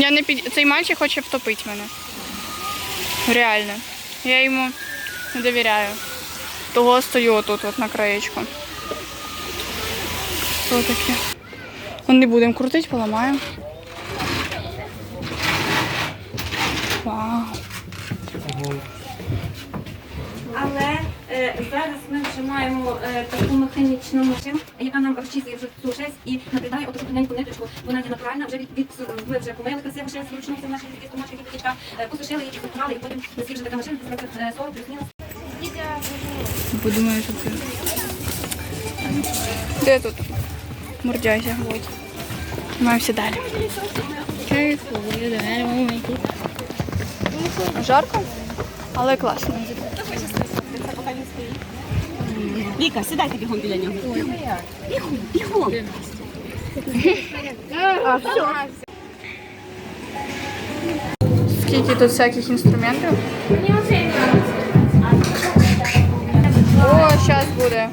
Я не під... Цей мальчик хоче втопити мене. Реально. Я йому не довіряю. Того стою отут от на краєчку. Що таке? Ну, Не будемо крутити, поламаємо. Вау. Е, зараз ми вже маємо е, таку механічну машину, яка нам розчісує вже цю шерсть і накидає отаку тоненьку ниточку. Вона є натуральна, вже від, від ми вже помили красиво шерсть, вручну в нашій такі стомашки, діточка, посушили її, підготували, і потім вже така машина, це 40 плюс-мінус. Подумаю, що це. Де тут? Мурдяйся, вот. Маємося далі. Жарко, але класно. Віка, сідайте бігом біля нього. Бігом, бігом. Скільки тут всяких інструментів? О, зараз буде.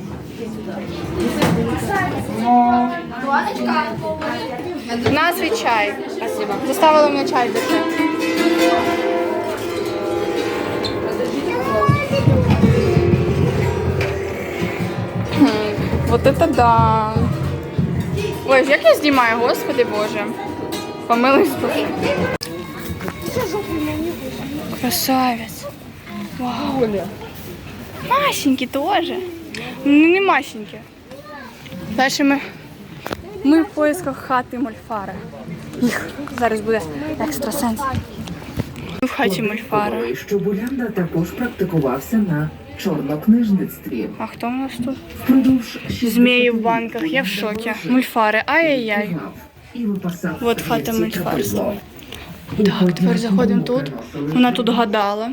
На свій чай. Спасибо. Заставили мене чай пити. Вот это да. Ой, як я знімаю, господи боже. Помилуйся. Боже. Красавец. Вау. Масенький тоже. Ну, не масенький. Дальше ми, ми в поисках хати Мольфара. Їх зараз буде екстрасенс. Ми в хаті Мольфара. що Булянда також практикувався на чорнокнижництві. А хто у нас тут? Впродовж Змії в банках. Я в шокі. Мульфари. Ай-яй-яй. От хата капело. Так, тепер заходимо тут. Вона тут гадала.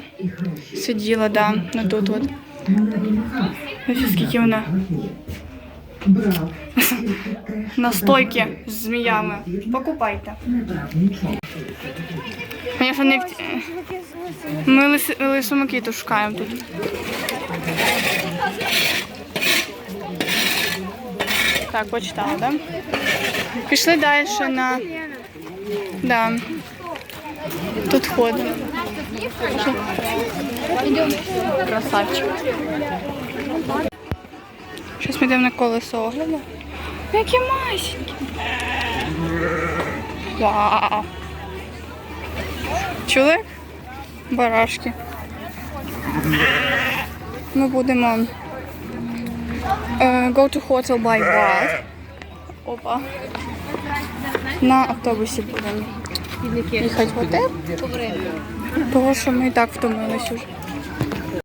Сиділа, да, на тут от. Ось скільки вона настойки з зміями. Покупайте. Звісно, не в... Ми лис... лису Микиту шукаємо тут. Так, почитала, да? Пішли далі на. Да. Тут ходимо. Красавчик. Щось ми йдемо на колесо огляду. Які масенькі. Вау. Чули? Барашки. Ми будемо uh, go to hotel by bus. Опа. На автобусі будемо їхати в готель. Тому що ми і так втомились уже.